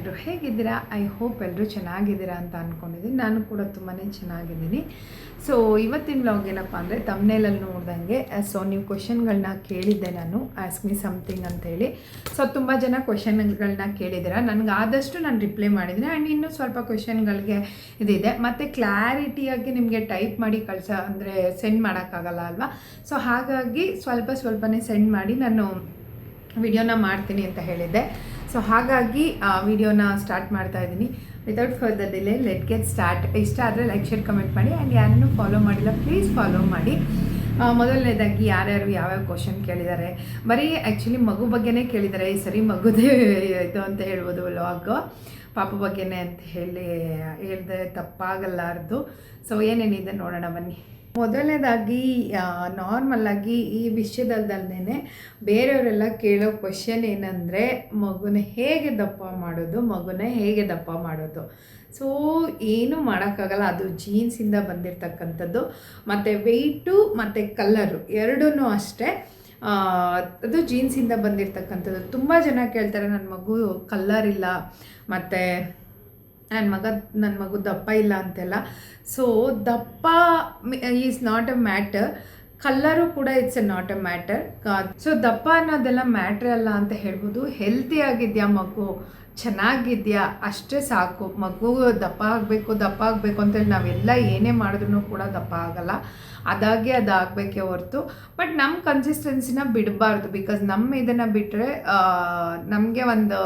ಎಲ್ಲರೂ ಹೇಗಿದ್ದೀರಾ? I hope ಎಲ್ಲರೂ ಚೆನ್ನಾಗಿದ್ದೀರಾ ಅಂತ ಅಂದ್ಕೊಂಡಿದ್ದೀನಿ ನಾನು ಕೂಡ ತುಂಬಾ ಚೆನ್ನಾಗಿದ್ದೀನಿ. ಸೊ ಇವತ್ತಿನ ಬ್ಲಾಗ್ ಏನಪ್ಪ ಅಂದರೆ ತಮ್ಮನೇಲಲ್ಲಿ ನೋಡ್ದಂಗೆ ಸೊ ನೀವು ಕ್ವಶನ್ಗಳನ್ನ ಕೇಳಿದ್ದೆ ನಾನು. ಆಸ್ಕ್ ಮಿ ಸಮಥಿಂಗ್ ಅಂತೇಳಿ ಸೊ ತುಂಬ ಜನ ಕ್ವಶನ್ಗಳನ್ನ ಕೇಳಿದ್ದೀರಾ. ನನಗೆ ಆದಷ್ಟು ನಾನು ರಿಪ್ಲೈ ಮಾಡಿದ್ದೀನಿ. ಆ್ಯಂಡ್ ಇನ್ನೂ ಸ್ವಲ್ಪ ಕ್ವಶನ್ಗಳಿಗೆ ಇದಿದೆ. ಮತ್ತು ಕ್ಲಾರಿಟಿಯಾಗಿ ನಿಮಗೆ ಟೈಪ್ ಮಾಡಿ ಕಳ್ಸ, ಅಂದರೆ ಸೆಂಡ್ ಮಾಡೋಕ್ಕಾಗಲ್ಲ ಅಲ್ವಾ? ಸೊ ಹಾಗಾಗಿ ಸ್ವಲ್ಪ ಸ್ವಲ್ಪನೇ ಸೆಂಡ್ ಮಾಡಿ ನಾನು ವಿಡಿಯೋನ ಮಾಡ್ತೀನಿ ಅಂತ ಹೇಳಿದ್ದೆ. ಸೊ ಹಾಗಾಗಿ ವಿಡಿಯೋನ ಸ್ಟಾರ್ಟ್ ಮಾಡ್ತಾ ಇದ್ದೀನಿ. Without further delay let get start ಇಷ್ಟ ಆದರೆ ಲೈಕ್ ಶೇರ್ ಕಮೆಂಟ್ ಮಾಡಿ. ಆ್ಯಂಡ್ ಯಾರನ್ನು ಫಾಲೋ ಮಾಡಿಲ್ಲ ಪ್ಲೀಸ್ ಫಾಲೋ ಮಾಡಿ. ಮೊದಲನೇದಾಗಿ ಯಾರ್ಯಾರು ಯಾವ್ಯಾವ ಕ್ವಶನ್ ಕೇಳಿದ್ದಾರೆ. ಬರೀ ಆ್ಯಕ್ಚುಲಿ ಮಗು ಬಗ್ಗೆನೇ ಕೇಳಿದ್ದಾರೆ. ಈ ಸರಿ ಮಗುದೇ ಇದು ಅಂತ ಹೇಳ್ಬೋದು ಲಾಗ್ ಪಾಪ ಬಗ್ಗೆನೇ ಅಂತ ಹೇಳಿ ಹೇಳಿದ್ರೆ ತಪ್ಪಾಗಲ್ಲಾರ್ದು. ಸೊ ಏನೇನಿದೆ ನೋಡೋಣ ಬನ್ನಿ. ಮೊದಲನೇದಾಗಿ ನಾರ್ಮಲ್ ಆಗಿ ಈ ವಿಷಯದಲ್ದಲ್ಲೇ ಬೇರೆಯವರೆಲ್ಲ ಕೇಳೋ ಕ್ವಶನ್ ಏನಂದರೆ, ಮಗುನ ಹೇಗೆ ದಪ್ಪ ಮಾಡೋದು, ಮಗುನ ಹೇಗೆ ದಪ್ಪ ಮಾಡೋದು. ಸೊ ಏನೂ ಮಾಡೋಕ್ಕಾಗಲ್ಲ. ಅದು ಜೀನ್ಸಿಂದ ಬಂದಿರತಕ್ಕಂಥದ್ದು. ಮತ್ತು ವೆಯ್ಟು ಮತ್ತು ಕಲ್ಲರು ಎರಡೂ ಅಷ್ಟೇ. ಅದು ಜೀನ್ಸಿಂದ ಬಂದಿರತಕ್ಕಂಥದ್ದು. ತುಂಬ ಜನ ಕೇಳ್ತಾರೆ ನನ್ನ ಮಗು ಕಲ್ಲರ್ ಇಲ್ಲ. ಮತ್ತು ನನ್ನ ಮಗ ನನ್ನ ಮಗು ದಪ್ಪ ಇಲ್ಲ ಅಂತೆಲ್ಲ. ಸೊ ದಪ್ಪ is not a matter colour ಕೂಡ it's a not a matter so ದಪ್ಪ ಅನ್ನೋದೆಲ್ಲ ಮ್ಯಾಟ್ರ್ ಅಲ್ಲ ಅಂತ ಹೇಳ್ಬೋದು. ಹೆಲ್ತಿ ಆಗಿದೆಯಾ ಮಗು? ಚೆನ್ನಾಗಿದೆಯಾ? ಅಷ್ಟೇ ಸಾಕು. ಮಗು ದಪ್ಪ ಆಗಬೇಕು ದಪ್ಪ ಆಗಬೇಕು ಅಂತೇಳಿ ನಾವೆಲ್ಲ ಏನೇ ಮಾಡಿದ್ರೂ ಕೂಡ ದಪ್ಪ ಆಗಲ್ಲ. ಅದಾಗೆ ಅದಾಗಬೇಕೇ ಹೊರತು. ಬಟ್ ನಮ್ಮ ಕನ್ಸಿಸ್ಟೆನ್ಸಿನ ಬಿಡಬಾರ್ದು ಬಿಕಾಸ್ ನಮ್ಮ ಇದನ್ನು ಬಿಟ್ಟರೆ ನಮಗೆ ಒಂದು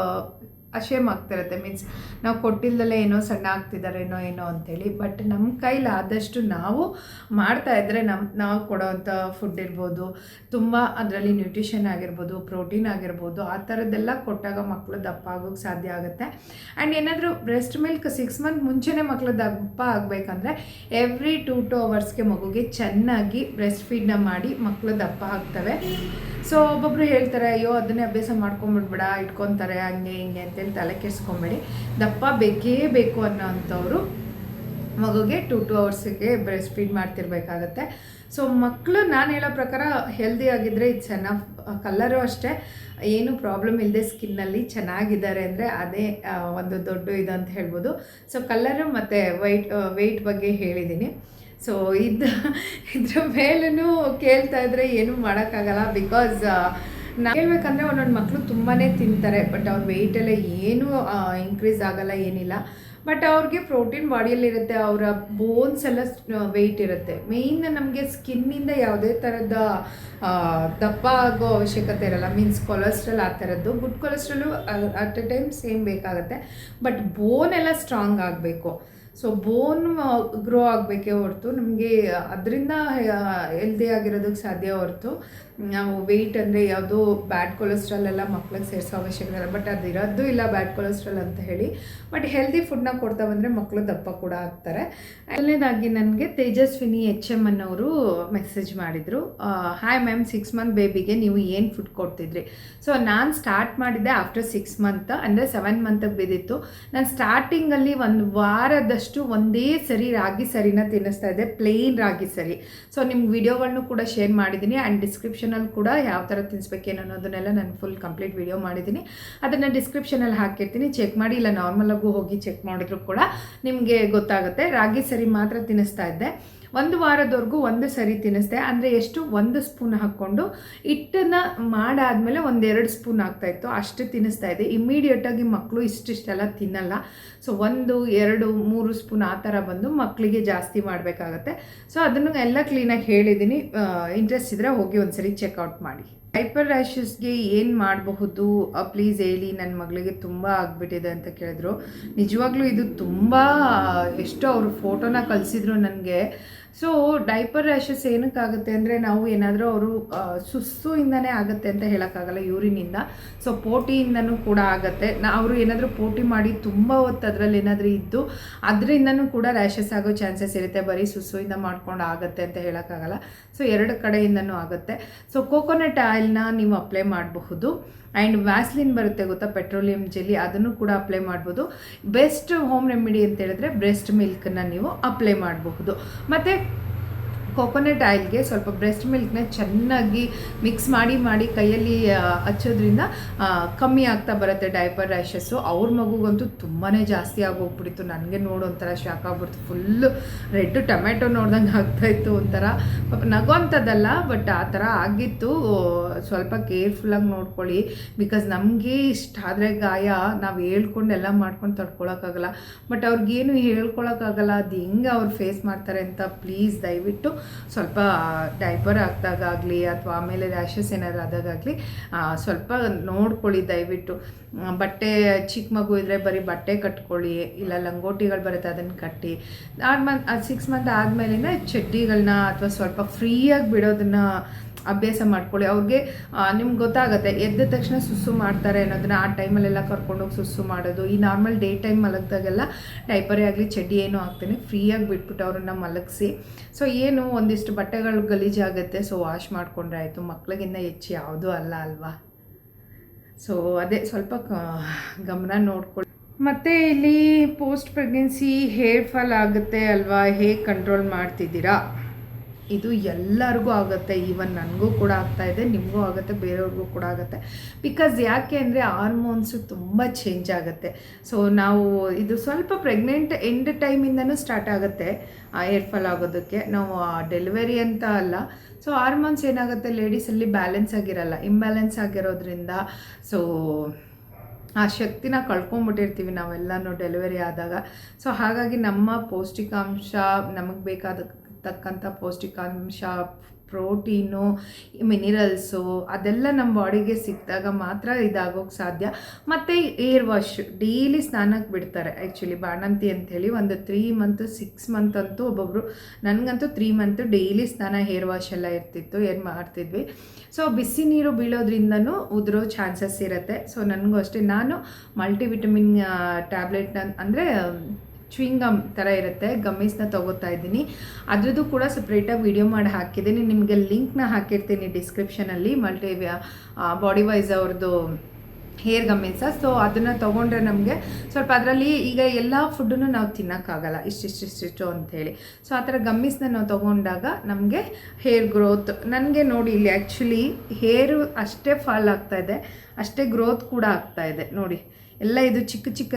ಅಶೇಮ್ ಆಗ್ತಿರುತ್ತೆ. ಮೀನ್ಸ್ ನಾವು ಕೊಟ್ಟಿಲ್ಲದಲ್ಲೇ ಏನೋ ಸಣ್ಣ ಆಗ್ತಿದ್ದಾರೇನೋ ಏನೋ ಅಂತೇಳಿ. ಬಟ್ ನಮ್ಮ ಕೈಲಿ ಆದಷ್ಟು ನಾವು ಮಾಡ್ತಾ ಇದ್ದರೆ ನಮ್ಮ ನಾವು ಕೊಡೋವಂಥ ಫುಡ್ ಇರ್ಬೋದು, ತುಂಬ ಅದರಲ್ಲಿ ನ್ಯೂಟ್ರಿಷನ್ ಆಗಿರ್ಬೋದು ಪ್ರೋಟೀನ್ ಆಗಿರ್ಬೋದು, ಆ ಥರದ್ದೆಲ್ಲ ಕೊಟ್ಟಾಗ ಮಕ್ಕಳು ದಪ್ಪ ಆಗೋಕ್ಕೆ ಸಾಧ್ಯ ಆಗುತ್ತೆ. ಆ್ಯಂಡ್ ಏನಾದರೂ ಬ್ರೆಸ್ಟ್ ಮಿಲ್ಕ್ ಸಿಕ್ಸ್ ಮಂತ್ ಮುಂಚೆನೇ ಮಕ್ಕಳು ದಪ್ಪ ಆಗಬೇಕಂದ್ರೆ ಎವ್ರಿ ಟೂ ಟು ಅವರ್ಸ್ಗೆ ಮಗುಗೆ ಚೆನ್ನಾಗಿ ಬ್ರೆಸ್ಟ್ ಫೀಡ್ನ ಮಾಡಿ ಮಕ್ಕಳು ದಪ್ಪ ಆಗ್ತವೆ. ಸೊ ಒಬ್ಬೊಬ್ರು ಹೇಳ್ತಾರೆ, ಅಯ್ಯೋ, ಅದನ್ನೇ ಅಭ್ಯಾಸ ಮಾಡ್ಕೊಂಬಿಡ್ಬೇಡ, ಇಟ್ಕೊತಾರೆ, ಹಂಗೆ ಹಿಂಗೆ ಅಂತೇಳಿ ತಲೆ ಕೆಡಿಸ್ಕೊಂಬೇಡಿ. ದಪ್ಪ ಬೇಕೇ ಬೇಕು ಅನ್ನೋ ಅಂಥವ್ರು ಮಗುಗೆ ಟು ಟು ಅವರ್ಸಿಗೆ ಬ್ರೆಸ್ಟ್ ಫೀಡ್ ಮಾಡ್ತಿರ್ಬೇಕಾಗತ್ತೆ. ಸೊ ಮಕ್ಕಳು ನಾನು ಹೇಳೋ ಪ್ರಕಾರ ಹೆಲ್ದಿ ಆಗಿದ್ದರೆ ಇದು ಚೆನ್ನಾಗಿ ಕಲ್ಲರು ಅಷ್ಟೇ. ಏನು ಪ್ರಾಬ್ಲಮ್ ಇಲ್ಲದೆ ಸ್ಕಿನ್ನಲ್ಲಿ ಚೆನ್ನಾಗಿದ್ದಾರೆ ಅಂದರೆ ಅದೇ ಒಂದು ದೊಡ್ಡ ಇದು ಅಂತ ಹೇಳ್ಬೋದು. ಸೊ ಕಲ್ಲರು ಮತ್ತು ವೈಟ್ ವೆಯ್ಟ್ ಬಗ್ಗೆ ಹೇಳಿದ್ದೀನಿ. ಸೊ ಇದು ಇದ್ರ ಮೇಲೂ ಕೇಳ್ತಾ ಇದ್ರೆ ಏನೂ ಮಾಡೋಕ್ಕಾಗಲ್ಲ ಬಿಕಾಸ್ ನಾ ಹೇಳ್ಬೇಕಂದ್ರೆ ಒಂದೊಂದು ಮಕ್ಕಳು ತುಂಬಾ ತಿಂತಾರೆ ಬಟ್ ಅವ್ರ ವೆಯ್ಟೆಲ್ಲ ಏನೂ ಇನ್ಕ್ರೀಸ್ ಆಗಲ್ಲ, ಏನಿಲ್ಲ. ಬಟ್ ಅವ್ರಿಗೆ ಪ್ರೋಟೀನ್ ಬಾಡಿಯಲ್ಲಿರುತ್ತೆ ಅವರ ಬೋನ್ಸ್ ಎಲ್ಲ ವೆಯ್ಟ್ ಇರುತ್ತೆ. ಮೇಯ್ನ್ ನಮಗೆ ಸ್ಕಿನ್ನಿಂದ ಯಾವುದೇ ಥರದ ದಪ್ಪ ಆಗೋ ಅವಶ್ಯಕತೆ ಇರಲ್ಲ. ಮೀನ್ಸ್ ಕೊಲೆಸ್ಟ್ರಾಲ್ ಆ ಥರದ್ದು good cholesterol at a time same ಬೇಕಾಗುತ್ತೆ. ಬಟ್ ಬೋನ್ ಎಲ್ಲ ಸ್ಟ್ರಾಂಗ್ ಆಗಬೇಕು. ಸೊ ಬೋನ್ ಗ್ರೋ ಆಗಬೇಕೇ ಹೊರತು. ನಮಗೆ ಅದರಿಂದ ಹೆಲ್ದಿ ಆಗಿರೋದಕ್ಕೆ ಸಾಧ್ಯ ಹೊರತು. ನಾವು ವೆಯ್ಟ್ ಅಂದರೆ ಯಾವುದೋ ಬ್ಯಾಡ್ ಕೊಲೆಸ್ಟ್ರಾಲ್ ಎಲ್ಲ ಮಕ್ಳಿಗೆ ಸೇರಿಸೋ ಅವಶ್ಯಕತೆ ಇಲ್ಲ ಬಟ್ ಅದು ಇರೋದು ಇಲ್ಲ ಬ್ಯಾಡ್ ಕೊಲೆಸ್ಟ್ರಾಲ್ ಅಂತ ಹೇಳಿ. ಬಟ್ ಹೆಲ್ದಿ ಫುಡ್ನ ಕೊಡ್ತಾ ಬಂದರೆ ಮಕ್ಕಳು ದಪ್ಪ ಕೂಡ ಆಗ್ತಾರೆ. ಎರಡನೇದಾಗಿ ನನಗೆ ತೇಜಸ್ವಿನಿ ಎಚ್ ಎಂ ಅನ್ನೋರು ಮೆಸೇಜ್ ಮಾಡಿದರು. ಹಾಯ್ ಮ್ಯಾಮ್ ಸಿಕ್ಸ್ ಮಂತ್ ಬೇಬಿಗೆ ನೀವು ಏನು ಫುಡ್ ಕೊಡ್ತಿದ್ರಿ? ಸೊ ನಾನು ಸ್ಟಾರ್ಟ್ ಮಾಡಿದ್ದೆ ಆಫ್ಟರ್ ಸಿಕ್ಸ್ ಮಂತ್ ಅಂದರೆ ಸೆವೆನ್ ಮಂತಿಗೆ ಬಿದ್ದಿತ್ತು. ನಾನು ಸ್ಟಾರ್ಟಿಂಗಲ್ಲಿ ಒಂದು ವಾರದಷ್ಟು ಒಂದೇ ಸರಿ ರಾಗಿ ಸರಿನ ತಿನ್ನಿಸ್ತಾ ಇದೆ ಪ್ಲೇನ್ ರಾಗಿ ಸರಿ. ಸೊ ನಿಮ್ಗೆ ವಿಡಿಯೋಗಳನ್ನು ಕೂಡ ಶೇರ್ ಮಾಡಿದ್ದೀನಿ ಆ್ಯಂಡ್ ಡಿಸ್ಕ್ರಿಪ್ಷನಲ್ಲಿ ಕೂಡ ಯಾವ ಥರ ತಿನ್ನಿಸ್ಬೇಕೇನು ಅನ್ನೋದನ್ನೆಲ್ಲ ನಾನು ಫುಲ್ ಕಂಪ್ಲೀಟ್ ವಿಡಿಯೋ ಮಾಡಿದ್ದೀನಿ. ಅದನ್ನು ಡಿಸ್ಕ್ರಿಪ್ಷನಲ್ಲಿ ಹಾಕಿರ್ತೀನಿ. ಚೆಕ್ ಮಾಡಿ, ಇಲ್ಲ ನಾರ್ಮಲಾಗೂ ಹೋಗಿ ಚೆಕ್ ಮಾಡಿದ್ರು ಕೂಡ ನಿಮಗೆ ಗೊತ್ತಾಗುತ್ತೆ. ರಾಗಿ ಸರಿ ಮಾತ್ರ ತಿನ್ನಿಸ್ತಾ ಇದ್ದೆ. ಒಂದು ವಾರದವರೆಗೂ ಒಂದು ಸರಿ ತಿನ್ನಿಸ್ದೆ. ಅಂದರೆ ಎಷ್ಟು? ಒಂದು ಸ್ಪೂನ್ ಹಾಕ್ಕೊಂಡು ಹಿಟ್ಟನ್ನು ಮಾಡಾದಮೇಲೆ ಒಂದೆರಡು ಸ್ಪೂನ್ ಆಗ್ತಾಯಿತ್ತು ಅಷ್ಟು ತಿನ್ನಿಸ್ತಾ ಇದ್ದೆ. ಇಮ್ಮಿಡಿಯೇಟಾಗಿ ಮಕ್ಕಳು ಇಷ್ಟಿಷ್ಟೆಲ್ಲ ತಿನ್ನಲ್ಲ. ಸೊ ಒಂದು, ಎರಡು, ಮೂರು ಸ್ಪೂನ್ ಆ ಥರ ಬಂದು ಮಕ್ಕಳಿಗೆ ಜಾಸ್ತಿ ಮಾಡಬೇಕಾಗತ್ತೆ. ಸೊ ಅದನ್ನು ಎಲ್ಲ ಕ್ಲೀನಾಗಿ ಹೇಳಿದ್ದೀನಿ. ಇಂಟ್ರೆಸ್ಟ್ ಇದ್ದರೆ ಹೋಗಿ ಒಂದ್ಸರಿ ಚೆಕ್ಔಟ್ ಮಾಡಿ. ಹೈಪರ್ ರ್ಯಾಶಸ್ಗೆ ಏನು ಮಾಡಬಹುದು? ಪ್ಲೀಸ್ ಹೇಳಿ ನನ್ನ ಮಗಳಿಗೆ ತುಂಬ ಆಗಿಬಿಟ್ಟಿದೆ ಅಂತ ಕೇಳಿದ್ರು. ನಿಜವಾಗ್ಲೂ ಇದು ತುಂಬ ಎಷ್ಟೋ ಅವರು ಫೋಟೋನ ಕಳಿಸಿದ್ರು ನನಗೆ. ಸೊ ಡೈಪರ್ ರ್ಯಾಷಸ್ ಏನಕ್ಕಾಗುತ್ತೆ ಅಂದರೆ ನಾವು ಏನಾದರೂ ಅವರು ಸುಸ್ಸುಯಿಂದನೇ ಆಗುತ್ತೆ ಅಂತ ಹೇಳೋಕ್ಕಾಗಲ್ಲ, ಯೂರಿನಿಂದ. ಸೊ, ಪೋಟಿಯಿಂದನೂ ಕೂಡ ಆಗುತ್ತೆ. ನಾ, ಅವರು ಏನಾದರೂ ಪೋಟಿ ಮಾಡಿ ತುಂಬ ಹೊತ್ತು ಅದರಲ್ಲಿ ಏನಾದರೂ ಇದ್ದು, ಅದರಿಂದನೂ ಕೂಡ ರ್ಯಾಶಸ್ ಆಗೋ ಚಾನ್ಸಸ್ ಇರುತ್ತೆ. ಬರೀ ಸುಸ್ಸುಯಿಂದ ಮಾಡ್ಕೊಂಡು ಆಗುತ್ತೆ ಅಂತ ಹೇಳೋಕ್ಕಾಗಲ್ಲ. ಸೊ, ಎರಡು ಕಡೆಯಿಂದನೂ ಆಗುತ್ತೆ. ಸೊ, ಕೋಕೋನಟ್ ಆಯಿಲ್ನ ನೀವು ಅಪ್ಲೈ ಮಾಡಬಹುದು. ಆ್ಯಂಡ್ ವ್ಯಾಸ್ಲಿನ್ ಬರುತ್ತೆ ಗೊತ್ತಾ? ಪೆಟ್ರೋಲಿಯಂ ಜೆಲಿ ಅದನ್ನು ಕೂಡ ಅಪ್ಲೈ ಮಾಡ್ಬೋದು ಬೆಸ್ಟ್ ಹೋಮ್ ರೆಮಿಡಿ ಅಂತ ಹೇಳಿದ್ರೆ ಬ್ರೆಸ್ಟ್ ಮಿಲ್ಕನ್ನು ನೀವು ಅಪ್ಲೈ ಮಾಡಬಹುದು. ಮತ್ತು ಕೋಕೋನಟ್ ಆಯಿಲ್ಗೆ ಸ್ವಲ್ಪ ಬ್ರೆಸ್ಟ್ ಮಿಲ್ಕ್ನ ಚೆನ್ನಾಗಿ ಮಿಕ್ಸ್ ಮಾಡಿ ಮಾಡಿ ಕೈಯಲ್ಲಿ ಹಚ್ಚೋದ್ರಿಂದ ಕಮ್ಮಿ ಆಗ್ತಾ ಬರುತ್ತೆ ಡೈಪರ್ ರ್ಯಾಷಸ್ಸು ಅವ್ರ ಮಗುಗಂತೂ ತುಂಬಾ ಜಾಸ್ತಿ ಆಗೋಗ್ಬಿಟ್ಟಿತ್ತು ನನಗೆ ನೋಡು ಒಂಥರ ಶಾಕ್ ಆಗ್ಬಿಡ್ತು. ಫುಲ್ಲು ರೆಡ್ ಟೊಮೆಟೊ ನೋಡ್ದಂಗೆ ಆಗ್ತಾಯಿತ್ತು ಒಂಥರ. ಪಾಪ ನಗೋಂಥದ್ದಲ್ಲ ಬಟ್ ಆ ಥರ ಆಗಿತ್ತು. ಸ್ವಲ್ಪ ಕೇರ್ಫುಲ್ಲಾಗಿ ನೋಡ್ಕೊಳ್ಳಿ. ಬಿಕಾಸ್ ನಮಗೆ ಇಷ್ಟ ಆದರೆ ಗಾಯ, ನಾವು ಹೇಳ್ಕೊಂಡು ಎಲ್ಲ ಮಾಡ್ಕೊಂಡು ತಡ್ಕೊಳಕ್ಕಾಗಲ್ಲ. ಬಟ್ ಅವ್ರಿಗೇನು ಹೇಳ್ಕೊಳಕ್ಕಾಗಲ್ಲ. ಅದು ಹೆಂಗೆ ಅವ್ರು ಫೇಸ್ ಮಾಡ್ತಾರೆ ಅಂತ ಪ್ಲೀಸ್ ದಯವಿಟ್ಟು ಸ್ವಲ್ಪ ಡೈಪರ್ ಹಾಕ್ದಾಗಲಿ ಅಥವಾ ಆಮೇಲೆ ರ್ಯಾಷಸ್ ಏನಾದ್ರು ಆದಾಗಲಿ ಸ್ವಲ್ಪ ನೋಡ್ಕೊಳ್ಳಿ ದಯವಿಟ್ಟು. ಬಟ್ಟೆ ಚಿಕ್ಕ ಮಗು ಇದ್ದರೆ ಬರೀ ಬಟ್ಟೆ ಕಟ್ಕೊಳ್ಳಿ, ಇಲ್ಲ ಲಂಗೋಟಿಗಳು ಬರುತ್ತೆ ಅದನ್ನು ಕಟ್ಟಿ. ಆರು ಮಂತ್ ಅದು ಸಿಕ್ಸ್ ಮಂತ್ ಆದಮೇಲಿಂದ ಚಡ್ಡಿಗಳನ್ನ ಅಥವಾ ಸ್ವಲ್ಪ ಫ್ರೀಯಾಗಿ ಬಿಡೋದನ್ನ ಅಭ್ಯಾಸ ಮಾಡ್ಕೊಳ್ಳಿ. ಅವ್ರಿಗೆ ನಿಮ್ಗೆ ಗೊತ್ತಾಗುತ್ತೆ ಎದ್ದ ತಕ್ಷಣ ಸುಸ್ಸು ಮಾಡ್ತಾರೆ ಅನ್ನೋದನ್ನ ಆ ಟೈಮಲ್ಲೆಲ್ಲ ಕರ್ಕೊಂಡೋಗಿ ಸುಸ್ಸು ಮಾಡೋದು. ಈ ನಾರ್ಮಲ್ ಡೇ ಟೈಮ್ ಮಲಗಿದಾಗೆಲ್ಲ ಡೈಪರೇ ಆಗಲಿ, ಚಡ್ಡಿ ಏನೂ ಹಾಕ್ತೇನೆ ಫ್ರೀಯಾಗಿ ಬಿಟ್ಬಿಟ್ಟು ಅವ್ರನ್ನ ಮಲಗಿಸಿ. ಸೊ, ಏನು ಒಂದಿಷ್ಟು ಬಟ್ಟೆಗಳು ಗಲೀಜಾಗುತ್ತೆ, ಸೊ ವಾಶ್ ಮಾಡಿಕೊಂಡ್ರೆ ಆಯಿತು. ಮಕ್ಳಿಗಿನ್ನ ಹೆಚ್ಚು ಯಾವುದೂ ಅಲ್ಲ ಅಲ್ವಾ? ಸೊ, ಅದೇ ಸ್ವಲ್ಪ ಗಮನ ನೋಡ್ಕೊಳ್ಳಿ. ಮತ್ತು ಇಲ್ಲಿ ಪೋಸ್ಟ್ ಪ್ರೆಗ್ನೆನ್ಸಿ ಹೇರ್ ಫಾಲ್ ಆಗುತ್ತೆ ಅಲ್ವಾ? ಹೇಗೆ ಕಂಟ್ರೋಲ್ ಮಾಡ್ತಿದ್ದೀರಾ? ಇದು ಎಲ್ಲರಿಗೂ ಆಗುತ್ತೆ. ಈವನ್ ನನಗೂ ಕೂಡ ಆಗ್ತಾ ಇದೆ, ನಿಮಗೂ ಆಗುತ್ತೆ, ಬೇರೆಯವ್ರಿಗೂ ಕೂಡ ಆಗುತ್ತೆ. ಬಿಕಾಸ್ ಯಾಕೆ ಅಂದರೆ ಹಾರ್ಮೋನ್ಸು ತುಂಬ ಚೇಂಜ್ ಆಗುತ್ತೆ. ಸೊ ನಾವು ಇದು ಸ್ವಲ್ಪ ಪ್ರೆಗ್ನೆಂಟ್ ಎಂಡ್ ಟೈಮಿಂದನೂ ಸ್ಟಾರ್ಟ್ ಆಗುತ್ತೆ ಏರ್ಫಾಲ್ ಆಗೋದಕ್ಕೆ. ನಾವು ಡೆಲಿವರಿ ಅಂತ ಅಲ್ಲ. ಸೊ ಹಾರ್ಮೋನ್ಸ್ ಏನಾಗುತ್ತೆ ಲೇಡೀಸಲ್ಲಿ ಬ್ಯಾಲೆನ್ಸ್ ಆಗಿರಲ್ಲ. ಇಂಬ್ಯಾಲೆನ್ಸ್ ಆಗಿರೋದ್ರಿಂದ ಸೊ ಆ ಶಕ್ತಿನ ಕಳ್ಕೊಂಬಿಟ್ಟಿರ್ತೀವಿ ನಾವೆಲ್ಲನೂ ಡೆಲಿವರಿ ಆದಾಗ. ಸೊ ಹಾಗಾಗಿ ನಮ್ಮ ಪೌಷ್ಟಿಕಾಂಶ ನಮಗೆ ಬೇಕಾದ ತಕ್ಕಂಥ ಪೌಷ್ಟಿಕಾಂಶ, ಪ್ರೋಟೀನು ಮಿನಿರಲ್ಸು ಅದೆಲ್ಲ ನಮ್ಮ ಬಾಡಿಗೆ ಸಿಕ್ಕಿದಾಗ ಮಾತ್ರ ಇದಾಗೋಕ್ಕೆ ಸಾಧ್ಯ. ಮತ್ತು ಏರ್ ವಾಶ್, ಡೈಲಿ ಸ್ನಾನಕ್ಕೆ ಬಿಡ್ತಾರೆ. ಆ್ಯಕ್ಚುಲಿ ಬಾಣಂತಿ ಅಂಥೇಳಿ ಒಂದು ತ್ರೀ ಮಂತ್ ಸಿಕ್ಸ್ ಮಂತ್ ಅಂತೂ ಒಬ್ಬೊಬ್ಬರು ನನಗಂತೂ ತ್ರೀ ಮಂತ್ ಡೈಲಿ ಸ್ನಾನ ಹೇರ್ ವಾಶ್ ಎಲ್ಲ ಇರ್ತಿತ್ತು ಏನು ಮಾಡ್ತಿದ್ವಿ. ಸೊ ಬಿಸಿ ನೀರು ಬೀಳೋದ್ರಿಂದನೂ ಉದುರೋ ಚಾನ್ಸಸ್ ಇರುತ್ತೆ. ಸೊ ನನಗೂ ಅಷ್ಟೇ. ನಾನು ಮಲ್ಟಿವಿಟಮಿನ್ ಟ್ಯಾಬ್ಲೆಟ್ನ ಅಂದರೆ ಚ್ವಿಂಗಮ್ ಥರ ಇರುತ್ತೆ. ಗಮ್ಮೀಸ್ನ ತೊಗೋತಾ ಇದ್ದೀನಿ. ಅದರದ್ದು ಕೂಡ ಸಪ್ರೇಟಾಗಿ ವಿಡಿಯೋ ಮಾಡಿ ಹಾಕಿದ್ದೀನಿ. ನಿಮಗೆ ಲಿಂಕ್ನ ಹಾಕಿರ್ತೀನಿ ಡಿಸ್ಕ್ರಿಪ್ಷನಲ್ಲಿ ಮಲ್ಟಿ ಬಾಡಿ ವೈಸ್ ಅವ್ರದ್ದು ಹೇರ್ ಗಮ್ಮಿನ್ಸ ಸೊ ಅದನ್ನು ತೊಗೊಂಡ್ರೆ ನಮಗೆ ಸ್ವಲ್ಪ ಅದರಲ್ಲಿ ಈಗ ಎಲ್ಲ ಫುಡ್ಡನ್ನು ನಾವು ತಿನ್ನೋಕ್ಕಾಗಲ್ಲ. ಇಷ್ಟಿಷ್ಟಿಷ್ಟಿಷ್ಟು ಅಂಥೇಳಿ ಸೊ ಆ ಥರ ಗಮ್ಮಿಸ್ನ ನಾವು ತೊಗೊಂಡಾಗ ನಮಗೆ ಹೇರ್ ಗ್ರೋತ್ ನನಗೆ ನೋಡಿ ಇಲ್ಲಿ ಆ್ಯಕ್ಚುಲಿ ಹೇರು ಅಷ್ಟೇ ಫಾಲ್ ಆಗ್ತಾ ಇದೆ. ಅಷ್ಟೇ ಗ್ರೋತ್ ಕೂಡ ಆಗ್ತಾ ಇದೆ. ನೋಡಿ. ಎಲ್ಲ ಇದು ಚಿಕ್ಕ ಚಿಕ್ಕ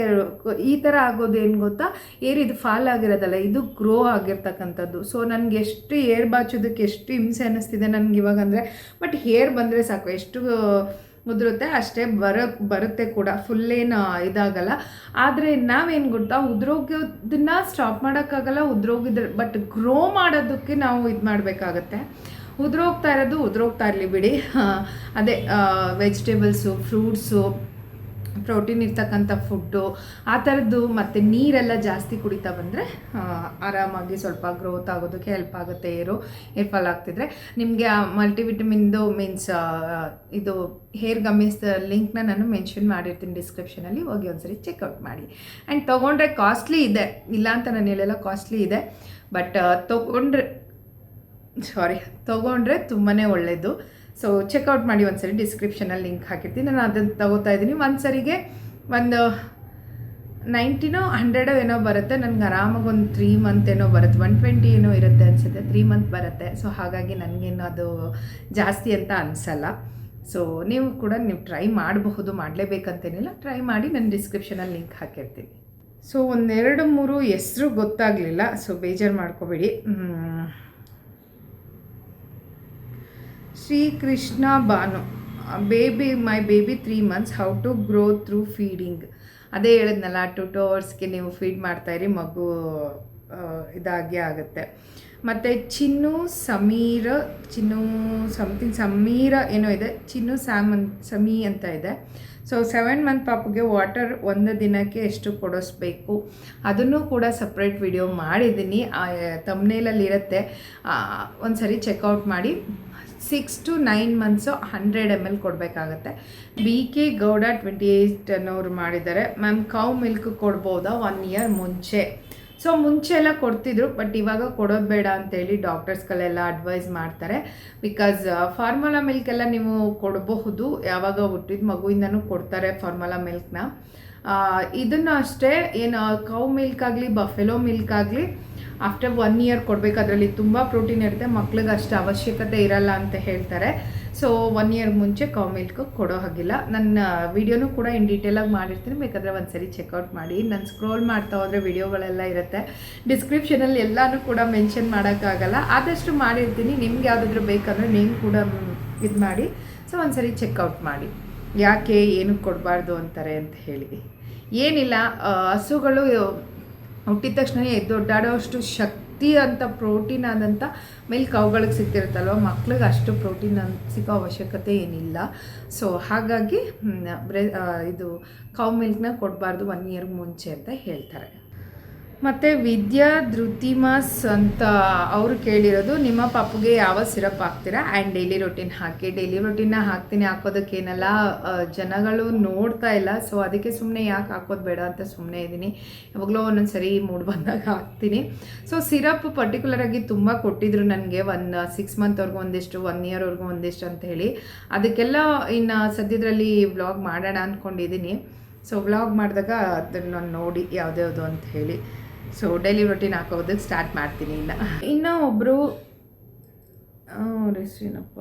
ಈ ಥರ ಆಗೋದು ಏನು ಗೊತ್ತಾ? ಏರ್ ಇದು ಫಾಲ್ ಆಗಿರೋದಲ್ಲ, ಇದು ಗ್ರೋ ಆಗಿರ್ತಕ್ಕಂಥದ್ದು. ಸೊ ನನಗೆ ಎಷ್ಟು ಏರ್ ಬಾಚೋದಕ್ಕೆ ಎಷ್ಟು ಹಿಂಸೆ ಅನ್ನಿಸ್ತಿದೆ ನನಗೆ ಇವಾಗ ಅಂದರೆ ಬಟ್ ಹೇರ್ ಬಂದರೆ ಸಾಕು. ಎಷ್ಟು ಉದುರುತ್ತೆ ಅಷ್ಟೇ ಬರ, ಬರುತ್ತೆ ಕೂಡ. ಫುಲ್ ಏನು ಇದಾಗಲ್ಲ. ಆದರೆ ನಾವೇನು ಗೊತ್ತಾ? ಉದ್ರೋಗೋದನ್ನ ಸ್ಟಾಪ್ ಮಾಡೋಕ್ಕಾಗಲ್ಲ ಉದ್ರೋಗಿದ್ರೆ ಬಟ್ ಗ್ರೋ ಮಾಡೋದಕ್ಕೆ ನಾವು ಇದು ಮಾಡಬೇಕಾಗತ್ತೆ. ಉದ್ರೋಗ್ತಾ ಇರೋದು, ಉದ್ರೋಗ್ತಾ ಇರಲಿ ಬಿಡಿ. ಅದೇ ವೆಜಿಟೇಬಲ್ಸು ಫ್ರೂಟ್ಸು ಪ್ರೋಟೀನ್ ಇರ್ತಕ್ಕಂಥ ಫುಡ್ಡು, ಆ ಥರದ್ದು ಮತ್ತು ನೀರೆಲ್ಲ ಜಾಸ್ತಿ ಕುಡಿತಾ ಬಂದರೆ ಆರಾಮಾಗಿ ಸ್ವಲ್ಪ ಗ್ರೋತ್ ಆಗೋದಕ್ಕೆ ಹೆಲ್ಪ್ ಆಗುತ್ತೆ, ಏರು ಏರ್ ಫಾಲ್ ಆಗ್ತಿದ್ರೆ. ನಿಮಗೆ ಆ ಮಲ್ಟಿವಿಟಮಿನ್ದು ಮೀನ್ಸ್ ಇದು ಹೇರ್ ಗಮ್ಮೀಸ್ ಲಿಂಕ್ನ ನಾನು ಮೆನ್ಷನ್ ಮಾಡಿರ್ತೀನಿ ಡಿಸ್ಕ್ರಿಪ್ಷನಲ್ಲಿ ಹೋಗಿ ಒಂದ್ಸರಿ ಚೆಕ್ಔಟ್ ಮಾಡಿ. ಆ್ಯಂಡ್ ತೊಗೊಂಡ್ರೆ ಕಾಸ್ಟ್ಲಿ ಇದೆ. ಇಲ್ಲ ಅಂತ ನಾನು ಹೇಳಲ್ಲ ಕಾಸ್ಟ್ಲಿ ಇದೆ. ಬಟ್ ತೊಗೊಂಡ್ರೆ ಸಾರಿ ತೊಗೊಂಡ್ರೆ ತುಂಬಾ ಒಳ್ಳೆಯದು ಸೊ ಚೆಕ್ಔಟ್ ಮಾಡಿ ಒಂದ್ಸರಿ ಡಿಸ್ಕ್ರಿಪ್ಷನಲ್ಲಿ ಲಿಂಕ್ ಹಾಕಿರ್ತೀನಿ. ನಾನು ಅದನ್ನು ತಗೋತಾ ಇದ್ದೀನಿ. ಒಂದು ಸರಿಗೆ ಒಂದು ನೈಂಟಿನೋ ಹಂಡ್ರೆಡೋ ಏನೋ ಬರುತ್ತೆ. ನನಗೆ ಆರಾಮಾಗಿ ಒಂದು ತ್ರೀ ಮಂತ್ ಏನೋ ಬರುತ್ತೆ. ಒನ್ ಟ್ವೆಂಟಿ ಏನೋ ಇರುತ್ತೆ ಅನಿಸುತ್ತೆ. ತ್ರೀ ಮಂತ್ ಬರುತ್ತೆ. ಸೊ ಹಾಗಾಗಿ ನನಗೇನು ಅದು ಜಾಸ್ತಿ ಅಂತ ಅನಿಸಲ್ಲ. ಸೊ ನೀವು ಕೂಡ ನೀವು ಟ್ರೈ ಮಾಡಬಹುದು. ಮಾಡಲೇಬೇಕಂತೇನಿಲ್ಲ. ಟ್ರೈ ಮಾಡಿ ನಾನು ಡಿಸ್ಕ್ರಿಪ್ಷನಲ್ಲಿ ಲಿಂಕ್ ಹಾಕಿರ್ತೀನಿ. ಸೊ ಒಂದೆರಡು ಮೂರು ಹೆಸರು ಗೊತ್ತಾಗಲಿಲ್ಲ. ಸೊ ಬೇಜಾರು ಮಾಡ್ಕೋಬೇಡಿ. Srikrishna Banu. Baby my baby three months how to grow through feeding ಅದೇ ಹೇಳಿದ್ನಲ್ಲ ಟು ಟು ಅವರ್ಸ್ಗೆ ನೀವು ಫೀಡ್ ಮಾಡ್ತಾಯಿರಿ ಮಗು ಇದಾಗೇ ಆಗುತ್ತೆ. ಮತ್ತು ಚಿನ್ನು ಸಮೀರ, ಚಿನ್ನು ಸಮಥಿಂಗ್ ಸಮೀರ ಏನೋ ಇದೆ, ಚಿನ್ನು ಸ್ಯಾಮನ್ ಸಮಿ ಅಂತ ಇದೆ. ಸೊ ಸೆವೆನ್ ಮಂತ್ ಪಾಪುಗೆ ವಾಟರ್ ಒಂದು ದಿನಕ್ಕೆ ಎಷ್ಟು ಕೊಡಿಸ್ಬೇಕು? ಅದನ್ನು ಕೂಡ ಸಪ್ರೇಟ್ ವಿಡಿಯೋ ಮಾಡಿದ್ದೀನಿ. ತಮ್ನೇಲಲ್ಲಿ ಇರುತ್ತೆ. ಒಂದು ಸರಿ ಚೆಕ್ಔಟ್ ಮಾಡಿ. Six to nine months hundred M L ಕೊಡಬೇಕಾಗತ್ತೆ. B K Gowda twenty eight ಅನ್ನೋರು ಮಾಡಿದ್ದಾರೆ. ಮ್ಯಾಮ್ ಕೌ ಮಿಲ್ಕ್ ಕೊಡ್ಬೋದಾ? ಒನ್ ಇಯರ್ ಮುಂಚೆ. ಸೊ ಮುಂಚೆ ಎಲ್ಲ ಕೊಡ್ತಿದ್ರು ಬಟ್ ಇವಾಗ ಕೊಡೋದು ಬೇಡ ಅಂತೇಳಿ ಡಾಕ್ಟರ್ಸ್ಗಳೆಲ್ಲ ಅಡ್ವೈಸ್ ಮಾಡ್ತಾರೆ. ಬಿಕಾಸ್ ಫಾರ್ಮುಲಾ ಮಿಲ್ಕ್ ಎಲ್ಲ ನೀವು ಕೊಡಬಹುದು. ಯಾವಾಗ ಹುಟ್ಟಿದ ಮಗುವಿಂದನೂ ಕೊಡ್ತಾರೆ ಫಾರ್ಮುಲಾ ಮಿಲ್ಕ್ನ ಇದನ್ನು ಅಷ್ಟೇ, ಏನು ಕೌ ಮಿಲ್ಕ್ ಆಗಲಿ ಬಫೆಲೋ ಮಿಲ್ಕ್ ಆಗಲಿ ಆಫ್ಟರ್ ಒನ್ ಇಯರ್ ಕೊಡಬೇಕು. ಅದರಲ್ಲಿ ತುಂಬ ಪ್ರೋಟೀನ್ ಇರುತ್ತೆ. ಮಕ್ಳಿಗೆ ಅಷ್ಟು ಅವಶ್ಯಕತೆ ಇರಲ್ಲ ಅಂತ ಹೇಳ್ತಾರೆ. ಸೊ ಒನ್ ಇಯರ್ ಮುಂಚೆ ಕೌ ಮಿಲ್ಕ್ ಕೊಡೋ ಹಾಗಿಲ್ಲ. ನನ್ನ ವಿಡಿಯೋನೂ ಕೂಡ ಇನ್ ಡೀಟೇಲಾಗಿ ಮಾಡಿರ್ತೀನಿ. ಬೇಕಾದರೆ ಒಂದ್ಸರಿ ಚೆಕ್ಔಟ್ ಮಾಡಿ. ನಾನು ಸ್ಕ್ರೋಲ್ ಮಾಡ್ತಾ ಹೋದರೆ ವಿಡಿಯೋಗಳೆಲ್ಲ ಇರುತ್ತೆ. ಡಿಸ್ಕ್ರಿಪ್ಷನಲ್ಲಿ ಎಲ್ಲನೂ ಕೂಡ ಮೆನ್ಷನ್ ಮಾಡೋಕ್ಕಾಗಲ್ಲ. ಆದಷ್ಟು ಮಾಡಿರ್ತೀನಿ. ನಿಮ್ಗೆ ಯಾವುದಾದ್ರೂ ಬೇಕಂದ್ರೆ ನೀವು ಕೂಡ ಇದು ಮಾಡಿ. ಸೊ ಒಂದ್ಸರಿ ಚೆಕ್ಔಟ್ ಮಾಡಿ. ಯಾಕೆ ಏನು ಕೊಡಬಾರ್ದು ಅಂತಾರೆ ಅಂತ ಹೇಳಿ. ಏನಿಲ್ಲ ಹಸುಗಳು ಹುಟ್ಟಿದ ತಕ್ಷಣ ಎದ್ದೊಡ್ಡಾಡೋ ಅಷ್ಟು ಶಕ್ತಿ ಅಂತ ಪ್ರೋಟೀನ್ ಆದಂಥ ಮಿಲ್ಕ್ ಅವುಗಳಿಗೆ ಸಿಗ್ತಿರುತ್ತಲ್ವ ಮಕ್ಳಿಗೆ ಅಷ್ಟು ಪ್ರೋಟೀನ್ ಅಂತ ಸಿಗೋ ಅವಶ್ಯಕತೆ ಏನಿಲ್ಲ. ಸೊ ಹಾಗಾಗಿ ಬ್ರೆ ಇದು ಕೌ ಮಿಲ್ಕ್ನ ಕೊಡಬಾರ್ದು ಒನ್ ಇಯರ್ ಮುಂಚೆ ಅಂತ ಹೇಳ್ತಾರೆ. ಮತ್ತು ವಿದ್ಯಾ ಧೃತಿಮಾಸ್ ಅಂತ ಅವರು ಕೇಳಿರೋದು, ನಿಮ್ಮ ಪಾಪುಗೆ ಯಾವ ಸಿರಪ್ ಹಾಕ್ತೀರಾ? ಆ್ಯಂಡ್ ಡೈಲಿ ರೊಟೀನ್ ಹಾಕಿ ಡೈಲಿ ರೊಟೀನ್ನ ಹಾಕ್ತೀನಿ ಹಾಕೋದಕ್ಕೇನೆಲ್ಲ ಜನಗಳು ನೋಡ್ತಾ ಇಲ್ಲ ಸೊ ಅದಕ್ಕೆ ಸುಮ್ಮನೆ ಯಾಕೆ ಹಾಕೋದು ಬೇಡ ಅಂತ ಸುಮ್ಮನೆ ಇದ್ದೀನಿ. ಯಾವಾಗಲೂ ಒಂದೊಂದು ಸರಿ ಮೂಡ್ ಬಂದಾಗ ಹಾಕ್ತೀನಿ. ಸೊ ಸಿರಪ್ ಪರ್ಟಿಕ್ಯುಲರಾಗಿ ತುಂಬ ಕೊಟ್ಟಿದ್ರು ನನಗೆ ಒಂದು ಸಿಕ್ಸ್ ಮಂತ್ವರೆಗೂ ಒಂದಿಷ್ಟು ಒನ್ ಇಯರ್ವರೆಗೂ ಒಂದಿಷ್ಟು ಅಂತ ಹೇಳಿ. ಅದಕ್ಕೆಲ್ಲ ಇನ್ನು ಸದ್ಯದಲ್ಲಿ ವ್ಲಾಗ್ ಮಾಡೋಣ ಅಂದ್ಕೊಂಡಿದ್ದೀನಿ ಸೊ ವ್ಲಾಗ್ ಮಾಡಿದಾಗ ಅದನ್ನು ನಾನು ನೋಡಿ, ಯಾವುದ್ಯಾವುದು ಅಂತ ಹೇಳಿ. ಸೊ ಡೈಲಿ ರೊಟೀನ್ ಹಾಕೋದಕ್ಕೆ ಸ್ಟಾರ್ಟ್ ಮಾಡ್ತೀನಿ ಇನ್ನು. ಇನ್ನು ಒಬ್ಬರು ಏನಪ್ಪ?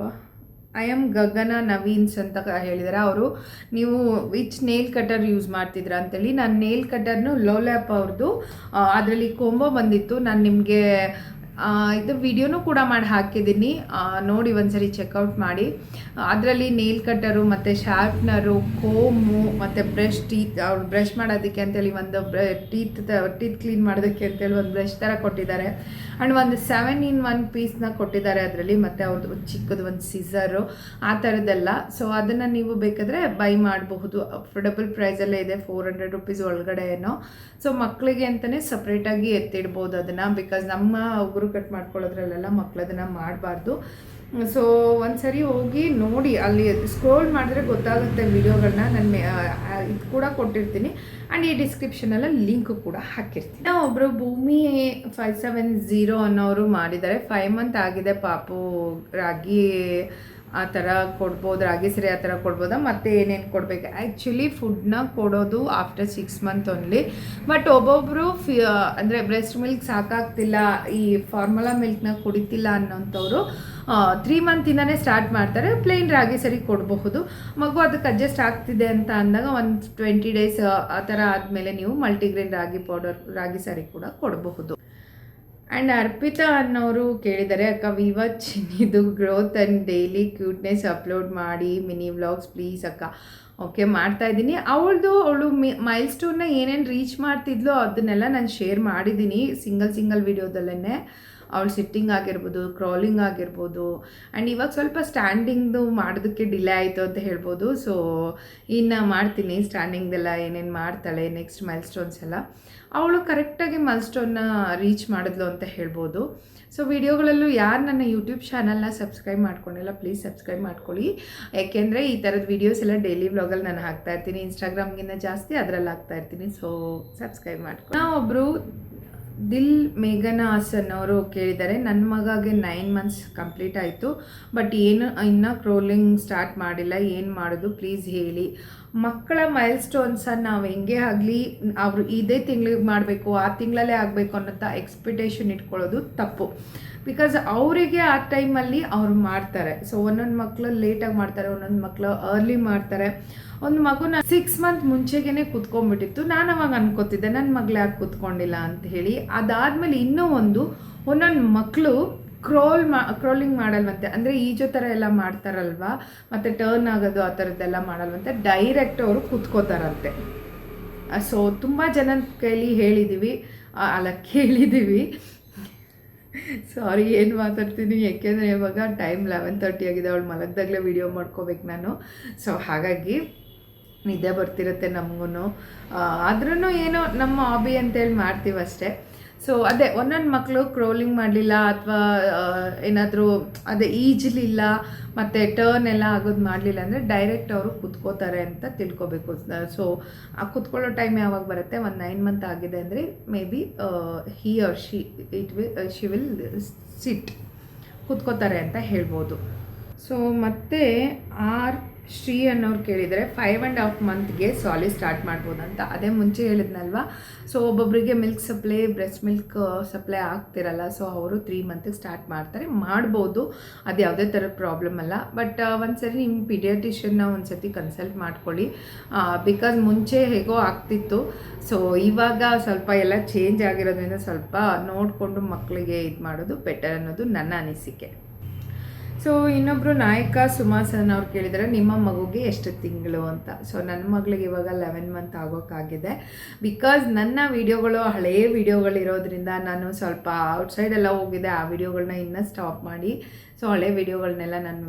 ಐ ಆಮ್ ಗಗನ ನವೀನ್ಸ್ ಅಂತ ಹೇಳಿದಾರೆ. ಅವರು, ನೀವು ವಿಚ್ ನೇಲ್ ಕಟರ್ ಯೂಸ್ ಮಾಡ್ತಿದ್ರ ಅಂತೇಳಿ, ನಾನು ನೇಲ್ ಕಟರ್ನು ಲೋಲ್ಯಾಪ್ ಅವ್ರದ್ದು ಅದರಲ್ಲಿ ಕೊಂಬೋ ಬಂದಿತ್ತು. ನಾನು ನಿಮಗೆ ಇದು ವಿಡಿಯೋನೂ ಕೂಡ ಮಾಡಿ ಹಾಕಿದ್ದೀನಿ. ನೋಡಿ ಒಂದ್ಸರಿ ಚೆಕ್ಔಟ್ ಮಾಡಿ. ಅದರಲ್ಲಿ ನೇಲ್ ಕಟ್ಟರು ಮತ್ತು ಶಾರ್ಪ್ನರು ಕೋಮು ಮತ್ತು ಬ್ರಷ್ ಟೀತ್ ಅವ್ರು ಬ್ರಷ್ ಮಾಡೋದಕ್ಕೆ ಅಂತೇಳಿ ಒಂದು ಬ್ರ ಟೀತ್ ಟೀತ್ ಕ್ಲೀನ್ ಮಾಡೋದಕ್ಕೆ ಅಂತೇಳಿ ಒಂದು ಬ್ರಷ್ ಥರ ಕೊಟ್ಟಿದ್ದಾರೆ. ಆ್ಯಂಡ್ ಒಂದು ಸೆವೆನ್ ಇನ್ ಒನ್ ಪೀಸ್ನ ಕೊಟ್ಟಿದ್ದಾರೆ ಅದರಲ್ಲಿ, ಮತ್ತು ಅವ್ರದ್ದು ಒಂದು ಚಿಕ್ಕದು ಒಂದು ಸಿಸರು ಆ ಥರದ್ದೆಲ್ಲ. ಸೊ ಅದನ್ನು ನೀವು ಬೇಕಾದರೆ ಬೈ ಮಾಡಬಹುದು. ಅಫೋರ್ಡಬಲ್ ಪ್ರೈಸಲ್ಲೇ ಇದೆ ಫೋರ್ ಹಂಡ್ರೆಡ್ ರುಪೀಸ್ ಒಳಗಡೆ ಏನೋ ಸೊ ಮಕ್ಕಳಿಗೆ ಅಂತಲೇ ಸಪ್ರೇಟಾಗಿ ಎತ್ತಿಡ್ಬೋದು ಅದನ್ನು ಬಿಕಾಸ್ ನಮ್ಮ ಕಟ್ ಮಾಡ್ಕೊಳ್ಳೋದ್ರಲ್ಲೆಲ್ಲ ಮಕ್ಳು ಅದನ್ನು ಮಾಡಬಾರ್ದು. ಸೊ ಒಂದ್ಸರಿ ಹೋಗಿ ನೋಡಿ, ಅಲ್ಲಿ ಸ್ಕ್ರೋಲ್ ಮಾಡಿದ್ರೆ ಗೊತ್ತಾಗುತ್ತೆ ವಿಡಿಯೋಗಳನ್ನ ನಾನು ಇದು ಕೂಡ ಕೊಟ್ಟಿರ್ತೀನಿ. ಆ್ಯಂಡ್ ಈ ಡಿಸ್ಕ್ರಿಪ್ಷನಲ್ಲಿ ಲಿಂಕ್ ಕೂಡ ಹಾಕಿರ್ತೀನಿ. ನಾವು ಒಬ್ಬರು ಭೂಮಿ ಫೈವ್ ಸೆವೆನ್ ಝೀರೋ ಅನ್ನೋರು ಮಾಡಿದ್ದಾರೆ. ಫೈವ್ ಮಂತ್ ಆಗಿದೆ ಪಾಪು. ರಾಗಿ ಆ ಥರ ಕೊಡ್ಬೋದು, ರಾಗಿ ಸರಿ ಆ ಥರ ಕೊಡ್ಬೋದಾ? ಮತ್ತು ಏನೇನು ಕೊಡಬೇಕು? ಆ್ಯಕ್ಚುಲಿ ಫುಡ್ನ ಕೊಡೋದು after six month only but ಒಬ್ಬೊಬ್ಬರು ಫಿ ಅಂದರೆ ಬ್ರೆಸ್ಟ್ ಮಿಲ್ಕ್ ಸಾಕಾಗ್ತಿಲ್ಲ, ಈ ಫಾರ್ಮುಲಾ ಮಿಲ್ಕ್ನ ಕುಡಿತಿಲ್ಲ ಅನ್ನೋಂಥವ್ರು ತ್ರೀ ಮಂತಿಂದನೇ ಸ್ಟಾರ್ಟ್ ಮಾಡ್ತಾರೆ ಪ್ಲೇನ್ ರಾಗಿ ಸರಿ ಕೊಡಬಹುದು. ಮಗು ಅದಕ್ಕೆ ಅಡ್ಜಸ್ಟ್ ಆಗ್ತಿದೆ ಅಂತ ಅಂದಾಗ ಒಂದು ಟ್ವೆಂಟಿ ಡೇಸ್ ಆ ಥರ ಆದಮೇಲೆ ನೀವು ಮಲ್ಟಿಗ್ರೇನ್ ರಾಗಿ ಪೌಡರ್ ರಾಗಿ ಸರಿ ಕೂಡ ಕೊಡಬಹುದು. ಆ್ಯಂಡ್ ಅರ್ಪಿತಾ ಅನ್ನೋರು ಕೇಳಿದ್ದಾರೆ, ಅಕ್ಕ, ವಿವಾ ಚಿನ್ನಿದು growth and daily cuteness upload ಮಾಡಿ ಮಿನಿ ವ್ಲಾಗ್ಸ್ ಪ್ಲೀಸ್ ಅಕ್ಕ. ಓಕೆ ಮಾಡ್ತಾ ಇದ್ದೀನಿ. ಅವಳದು, ಅವಳು ಮಿ ಮೈಲ್ ಏನೇನು ರೀಚ್ ಮಾಡ್ತಿದ್ಲೋ ಅದನ್ನೆಲ್ಲ ನಾನು ಶೇರ್ ಮಾಡಿದ್ದೀನಿ ಸಿಂಗಲ್ ಸಿಂಗಲ್ ವಿಡಿಯೋದಲ್ಲೇ ಅವಳು ಸಿಟ್ಟಿಂಗ್ ಆಗಿರ್ಬೋದು ಕ್ರಾಲಿಂಗ್ ಆಗಿರ್ಬೋದು ಆ್ಯಂಡ್ ಇವಾಗ ಸ್ವಲ್ಪ ಸ್ಟ್ಯಾಂಡಿಂಗ್ದು ಮಾಡೋದಕ್ಕೆ ಡಿಲೇ ಆಯಿತು ಅಂತ ಹೇಳ್ಬೋದು. ಸೊ ಇನ್ನು ಮಾಡ್ತೀನಿ ಸ್ಟ್ಯಾಂಡಿಂಗ್ದೆಲ್ಲ ಏನೇನು ಮಾಡ್ತಾಳೆ ನೆಕ್ಸ್ಟ್ ಮೈಲ್ ಸ್ಟೋನ್ಸ್ ಎಲ್ಲ. ಅವಳು ಕರೆಕ್ಟಾಗಿ ಮೈಲ್ ಸ್ಟೋನ್ನ ರೀಚ್ ಮಾಡಿದ್ಲು ಅಂತ ಹೇಳ್ಬೋದು. ಸೊ ವಿಡಿಯೋಗಳಲ್ಲೂ ಯಾರು ನನ್ನ ಯೂಟ್ಯೂಬ್ ಚಾನಲ್ನ ಸಬ್ಸ್ಕ್ರೈಬ್ ಮಾಡ್ಕೊಂಡಿಲ್ಲ ಪ್ಲೀಸ್ ಸಬ್ಸ್ಕ್ರೈಬ್ ಮಾಡ್ಕೊಳ್ಳಿ. ಯಾಕೆಂದರೆ ಈ ಥರದ ವೀಡಿಯೋಸ್ ಎಲ್ಲ ಡೈಲಿ ವ್ಲಾಗಲ್ಲಿ ನಾನು ಹಾಕ್ತಾ ಇರ್ತೀನಿ ಇನ್ಸ್ಟಾಗ್ರಾಮ್ಗಿಂತ ಜಾಸ್ತಿ ಅದರಲ್ಲಿ ಹಾಕ್ತಾ ಇರ್ತೀನಿ. ಸೊ ಸಬ್ಸ್ಕ್ರೈಬ್ ಮಾಡ್ಕೊಳ್ಳಿ. ನಾವು ಒಬ್ಬರು ದಿಲ್ ಮೇಘನ ಹಾಸನ್ ಅವರು ಕೇಳಿದ್ದಾರೆ ನನ್ನ ಮಗಗೆ ನೈನ್ ಮಂತ್ಸ್ ಕಂಪ್ಲೀಟ್ ಆಯಿತು ಬಟ್ ಏನು, ಇನ್ನೂ ಕ್ರೋಲಿಂಗ್ ಸ್ಟಾರ್ಟ್ ಮಾಡಿಲ್ಲ, ಏನು ಮಾಡೋದು ಪ್ಲೀಸ್ ಹೇಳಿ. ಮಕ್ಕಳ ಮೈಲ್ ಸ್ಟೋನ್ಸನ್ನು ನಾವು ಹೆಂಗೆ ಆಗಲಿ, ಅವರು ಇದೇ ತಿಂಗಳಿಗೆ ಮಾಡಬೇಕು, ಆ ತಿಂಗಳಲ್ಲೇ ಆಗಬೇಕು ಅನ್ನೋಂಥ ಎಕ್ಸ್ಪೆಕ್ಟೇಷನ್ ಇಟ್ಕೊಳ್ಳೋದು ತಪ್ಪು. ಬಿಕಾಸ್ ಅವರಿಗೆ ಆ ಟೈಮಲ್ಲಿ ಅವ್ರು ಮಾಡ್ತಾರೆ. ಸೊ ಒಂದೊಂದು ಮಕ್ಕಳು ಲೇಟಾಗಿ ಮಾಡ್ತಾರೆ, ಒಂದೊಂದು ಮಕ್ಕಳು ಅರ್ಲಿ ಮಾಡ್ತಾರೆ. ಒಂದು ಮಗುನ ಸಿಕ್ಸ್ ಮಂತ್ ಮುಂಚೆಗೇನೆ ಕುತ್ಕೊಂಡ್ಬಿಟ್ಟಿತ್ತು. ನಾನು ಅವಾಗ ಅನ್ಕೋತಿದ್ದೆ ನನ್ನ ಮಗಳು ಯಾಕೆ ಕೂತ್ಕೊಂಡಿಲ್ಲ ಅಂತ ಹೇಳಿ. ಅದಾದಮೇಲೆ ಇನ್ನೂ ಒಂದು, ಒಂದೊಂದು ಮಕ್ಕಳು ಕ್ರೋಲ್ ಮಾ ಕ್ರೋಲಿಂಗ್ ಮಾಡಲ್ವಂತೆ. ಅಂದರೆ ಈಜೋ ಥರ ಎಲ್ಲ ಮಾಡ್ತಾರಲ್ವಾ? ಮತ್ತು ಟರ್ನ್ ಆಗೋದು ಆ ಥರದ್ದೆಲ್ಲ ಮಾಡಲ್ವಂತೆ. ಡೈರೆಕ್ಟ್ ಅವರು ಕುತ್ಕೋತಾರಂತೆ. ಸೊ ತುಂಬ ಜನ ಕೈಲಿ ಹೇಳಿದ್ದೀವಿ ಅಲ್ಲ ಕೇಳಿದ್ದೀವಿ ಸಾರಿ ಏನು ಮಾತಾಡ್ತೀನಿ? ಯಾಕೆಂದರೆ ಇವಾಗ ಟೈಮ್ ಲೆವೆನ್ ತರ್ಟಿ ಆಗಿದೆ. ಅವಳು ಮಲಗ್ದಾಗಲೇ ವಿಡಿಯೋ ಮಾಡ್ಕೋಬೇಕು ನಾನು. ಸೊ ಹಾಗಾಗಿ ನಿದ್ದೆ ಬರ್ತಿರುತ್ತೆ ನಮಗೂ ಆದ್ರೂ ಏನೋ ನಮ್ಮ ಹಾಬಿ ಅಂತೇಳಿ ಮಾಡ್ತೀವಿ ಅಷ್ಟೇ ಸೊ ಅದೇ, ಒಂದೊಂದು ಮಕ್ಕಳು ಕ್ರೋಲಿಂಗ್ ಮಾಡಲಿಲ್ಲ ಅಥವಾ ಏನಾದರೂ, ಅದೇ, ಈಜಲಿಲ್ಲ, ಮತ್ತು ಟರ್ನ್ ಎಲ್ಲ ಆಗೋದು ಮಾಡಲಿಲ್ಲ ಅಂದರೆ ಡೈರೆಕ್ಟ್ ಅವರು ಕುತ್ಕೋತಾರೆ ಅಂತ ತಿಳ್ಕೊಬೇಕು. ಸೊ ಆ ಕುತ್ಕೊಳ್ಳೋ ಟೈಮ್ ಯಾವಾಗ ಬರುತ್ತೆ? ಒಂದು ನೈನ್ ಮಂತ್ ಆಗಿದೆ ಅಂದರೆ may be he or she it will she will sit ಕುತ್ಕೋತಾರೆ ಅಂತ ಹೇಳ್ಬೋದು. ಸೊ ಮತ್ತು ಆರ್ ಶ್ರೀ ಅನ್ನೋರು ಕೇಳಿದರೆ ಫೈವ್ ಆ್ಯಂಡ್ ಹಾಫ್ ಮಂತ್ಗೆ ಸಾಲಿ ಸ್ಟಾರ್ಟ್ ಮಾಡ್ಬೋದು ಅಂತ ಅದೇ ಮುಂಚೆ ಹೇಳಿದ್ನಲ್ವ? ಸೊ ಒಬ್ಬೊಬ್ಬರಿಗೆ milk supply breast milk supply ಆಗ್ತಿರಲ್ಲ. So ಅವರು ತ್ರೀ ಮಂತಿಗೆ ಸ್ಟಾರ್ಟ್ ಮಾಡ್ತಾರೆ. ಮಾಡ್ಬೋದು. ಅದು ಯಾವುದೇ ಥರ ಪ್ರಾಬ್ಲಮ್ ಅಲ್ಲ. ಬಟ್ ಒಂದ್ಸರಿ ನಿಮ್ಮ ಪಿಡಿಯಾಟಿಷನ್ನ ಒಂದ್ಸತಿ ಕನ್ಸಲ್ಟ್ ಮಾಡ್ಕೊಳ್ಳಿ. ಬಿಕಾಸ್ ಮುಂಚೆ ಹೇಗೋ ಆಗ್ತಿತ್ತು. ಸೊ ಇವಾಗ ಸ್ವಲ್ಪ ಎಲ್ಲ ಚೇಂಜ್ ಆಗಿರೋದ್ರಿಂದ ಸ್ವಲ್ಪ ನೋಡಿಕೊಂಡು ಮಕ್ಕಳಿಗೆ ಇದು ಮಾಡೋದು ಬೆಟರ್ ಅನ್ನೋದು ನನ್ನ ಅನಿಸಿಕೆ. ಸೊ ಇನ್ನೊಬ್ಬರು ನಾಯಕ ಸುಮಾಸನ್ ಅವ್ರು ಕೇಳಿದರೆ, ನಿಮ್ಮ ಮಗುಗೆ ಎಷ್ಟು ತಿಂಗಳು ಅಂತ? ಸೊ ನನ್ನ ಮಗಳಿಗೆ ಇವಾಗ ಲೆವೆನ್ ಮಂತ್ ಆಗೋಕ್ಕಾಗಿದೆ ಬಿಕಾಸ್ ನನ್ನ ವಿಡಿಯೋಗಳು ಹಳೆಯ ವಿಡಿಯೋಗಳಿರೋದ್ರಿಂದ ನಾನು ಸ್ವಲ್ಪ ಔಟ್ಸೈಡ್ ಎಲ್ಲ ಹೋಗಿದ್ದೆ ಆ ವಿಡಿಯೋಗಳನ್ನ ಇನ್ನೂ ಸ್ಟಾಪ್ ಮಾಡಿ. ಸೊ ಹಳೆ ವಿಡಿಯೋಗಳನ್ನೆಲ್ಲ ನಾನು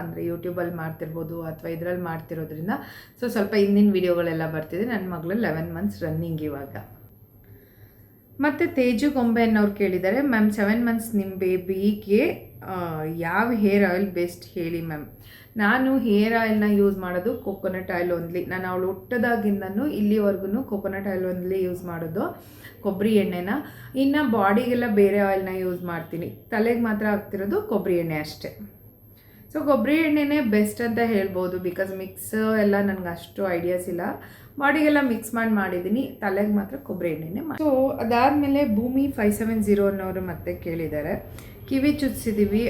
ಅಂದರೆ ಯೂಟ್ಯೂಬಲ್ಲಿ ಮಾಡ್ತಿರ್ಬೋದು ಅಥವಾ ಇದರಲ್ಲಿ ಮಾಡ್ತಿರೋದ್ರಿಂದ. ಸೊ ಸ್ವಲ್ಪ ಹಿಂದಿನ ವಿಡಿಯೋಗಳೆಲ್ಲ ಬರ್ತಿದೆ ನನ್ನ ಮಗಳು ಲೆವೆನ್ ಮಂತ್ಸ್ ರನ್ನಿಂಗ್ ಇವಾಗ. ಮತ್ತು ತೇಜು ಗೊಂಬೆ ಅನ್ನೋರು ಕೇಳಿದ್ದಾರೆ ಮ್ಯಾಮ್ ಸೆವೆನ್ ಮಂತ್ಸ್ ನಿಮ್ಮ ಬೇಬಿಗೆ ಯಾವ ಹೇರ್ ಆಯಿಲ್ ಬೆಸ್ಟ್ ಹೇಳಿ ಮ್ಯಾಮ್ ನಾನು ಹೇರ್ ಆಯಿಲ್ನ ಯೂಸ್ ಮಾಡೋದು ಕೊಕೊನಟ್ ಆಯಿಲ್ ಒಂದ್ಲಿ ನಾನು ಅವಳು ಹುಟ್ಟದಾಗಿಂದನೂ ಇಲ್ಲಿವರೆಗೂ ಕೊಕೊನಟ್ ಆಯಿಲ್ ಒಂದ್ಲಿ ಯೂಸ್ ಮಾಡೋದು ಕೊಬ್ಬರಿ ಎಣ್ಣೆನ. ಇನ್ನು ಬಾಡಿಗೆಲ್ಲ ಬೇರೆ ಆಯಿಲ್ನ ಯೂಸ್ ಮಾಡ್ತೀನಿ. ತಲೆಗೆ ಮಾತ್ರ ಆಗ್ತಿರೋದು ಕೊಬ್ಬರಿ ಎಣ್ಣೆ ಅಷ್ಟೇ. ಸೊ ಕೊಬ್ಬರಿ ಎಣ್ಣೆನೇ ಬೆಸ್ಟ್ ಅಂತ ಹೇಳ್ಬೋದು ಬಿಕಾಸ್ ಮಿಕ್ಸ್ ಎಲ್ಲ ನನಗೆ ಅಷ್ಟು ಐಡಿಯಾಸ್ ಇಲ್ಲ. ಬಾಡಿಗೆಲ್ಲ ಮಿಕ್ಸ್ ಮಾಡಿ ಮಾಡಿದ್ದೀನಿ ತಲೆಗೆ ಮಾತ್ರ ಕೊಬ್ಬರಿ ಎಣ್ಣೆನೇ ಸೊ ಅದಾದಮೇಲೆ ಭೂಮಿ ಫೈವ್ ಸೆವೆನ್ ಜೀರೋ ಅನ್ನೋರು ಮತ್ತೆ ಕೇಳಿದ್ದಾರೆ ಕಿವಿ ಚುಚ್ಚಿಸಿದ್ದೀವಿ